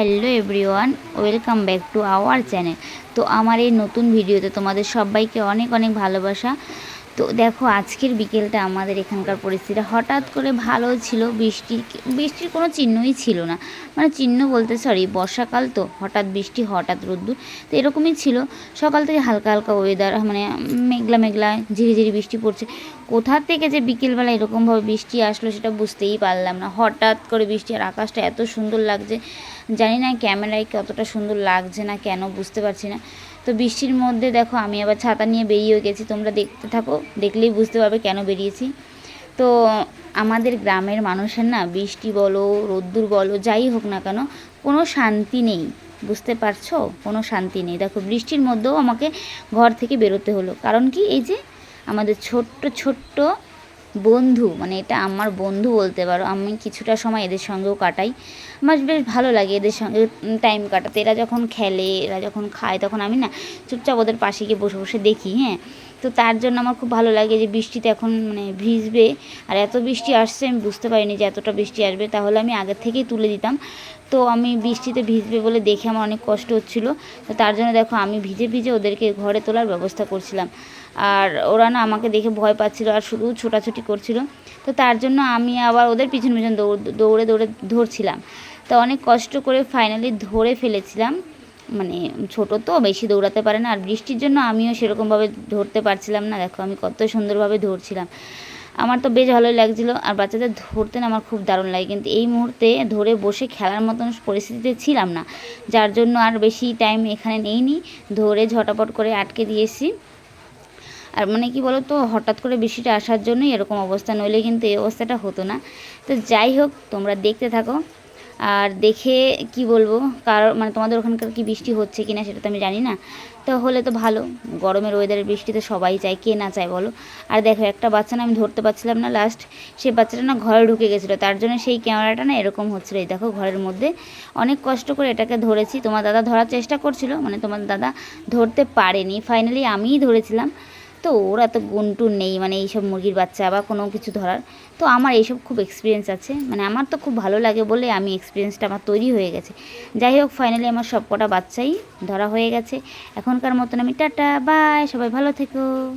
Hello everyone, welcome back to our channel. তো আমার এই নতুন ভিডিওতে তোমাদের সবাইকে অনেক অনেক ভালোবাসা। তো দেখো, আজকের বিকেলটা আমাদের এখানকার পরিস্থিতি হঠাৎ করে ভালো ছিল। বৃষ্টি, বৃষ্টির কোনো চিহ্নই ছিল না। মানে চিহ্ন বলতে সরি বর্ষাকাল তো, হঠাৎ বৃষ্টি, হঠাৎ রোদ্দুর, তো এরকমই ছিল। সকাল থেকে হালকা হালকা ওয়েদার মানে মেঘলা মেঘলা ঝিরিঝিরি বৃষ্টি পড়ছে। কোথা থেকে যে বিকেলবেলা এরকমভাবে বৃষ্টি আসলো সেটা বুঝতেই পারলাম না। হঠাৎ করে বৃষ্টি আর আকাশটা এত সুন্দর লাগছে, জানি না ক্যামেরায় কতটা সুন্দর লাগছে না কেন, বুঝতে পারছি না। তো বৃষ্টির মধ্যে দেখো, আমি আবার ছাতা নিয়ে বেরিয়ে গেছি। তোমরা দেখতে থাকো, দেখলেই বুঝতে পারবে কেন বেরিয়েছি। তো আমাদের গ্রামের মানুষের না, বৃষ্টি বলো, রোদ্দুর বলো, যাই হোক না কেন, কোনো শান্তি নেই। বুঝতে পারছ? কোনো শান্তি নেই। দেখো, বৃষ্টির মধ্যেও আমাকে ঘর থেকে বেরোতে হলো। কারণ কি? এই যে আমাদের ছোট্ট ছোট্ট বন্ধু মানে এটা আমার বন্ধু বলতে পারো। আমি কিছুটা সময় এদের সঙ্গেও কাটাই। আমার বেশ ভালো লাগে এদের সঙ্গে টাইম কাটাতে। এরা যখন খেলে, এরা যখন খায়, তখন আমি না চুপচাপ ওদের পাশে গিয়ে বসে বসে দেখি হ্যাঁ? তো তার জন্য আমার খুব ভালো লাগে যে বৃষ্টিতে এখন মানে ভিজবে। আর এত বৃষ্টি আসছে, আমি বুঝতে পারিনি যে এতটা বৃষ্টি আসবে। তাহলে আমি আগের থেকেই তুলে দিতাম। তো আমি বৃষ্টিতে ভিজবে বলে দেখে আমার অনেক কষ্ট হচ্ছিল। তো তার জন্য দেখো, আমি ভিজে ভিজে ওদেরকে ঘরে তোলার ব্যবস্থা করছিলাম। আর ওরা না আমাকে দেখে ভয় পাচ্ছিল আর শুধু ছোটাছুটি করছিল। তো তার জন্য আমি আবার ওদের পিছন পিছন দৌড়, দৌড়ে দৌড়ে ধরছিলাম। তো অনেক কষ্ট করে ফাইনালি ধরে ফেলেছিলাম। মানে ছোট তো, বেশি দৌড়াতে পারে না। আর বৃষ্টির জন্য আমিও সেরকমভাবে ধরতে পারছিলাম না। দেখো, আমি কত সুন্দরভাবে ধরছিলাম। আমার তো বেশ ভালোই লাগছিল। আর বাচ্চাদের ধরতে না আমার খুব দারুণ লাগে। কিন্তু এই মুহূর্তে ধরে বসে খেলার মতন পরিস্থিতিতে ছিলাম না। যার জন্য আর বেশি টাইম এখানে নেইনি। ধরে ঝটাপট করে আটকে দিয়েছি। আর মানে কি বলো তো হঠাৎ করে বৃষ্টিটা আসার জন্যই এরকম অবস্থা, নইলে কিন্তু এই অবস্থাটা হতো না। তো যাই হোক, তোমরা দেখতে থাকো। আর দেখে কি বলব, কারও মানে তোমাদের ওখানকার কি বৃষ্টি হচ্ছে কি না সেটা তো আমি জানি না। তো হলে তো ভালো, গরমের ওয়েদারের বৃষ্টিতে সবাই চায়, কে না চায় বলো। আর দেখো, একটা বাচ্চা না আমি ধরতে পারছিলাম না লাস্ট সেই বাচ্চাটা না ঘরে ঢুকে গেছিল, তার জন্য সেই ক্যামেরাটা না এরকম হচ্ছিল, এই দেখো ঘরের মধ্যে। অনেক কষ্ট করে এটাকে ধরেছি, তোমার দাদা ধরার চেষ্টা করছিল মানে তোমার দাদা ধরতে পারেনি। ফাইনালি আমিই ধরেছিলাম। তো ওরা তো গুনটুন নেই মানে এইসব মুরগির বাচ্চা বা কোনো কিছু ধরার। তো আমার এইসব খুব এক্সপিরিয়েন্স আছে। মানে আমার তো খুব ভালো লাগে বলে আমি এক্সপিরিয়েন্সটা আমার তৈরি হয়ে গেছে। যাই হোক ফাইনালি আমার সব কটা বাচ্চাই ধরা হয়ে গেছে। এখনকার মতন আমি টাটা বাই সবাই ভালো থেকো।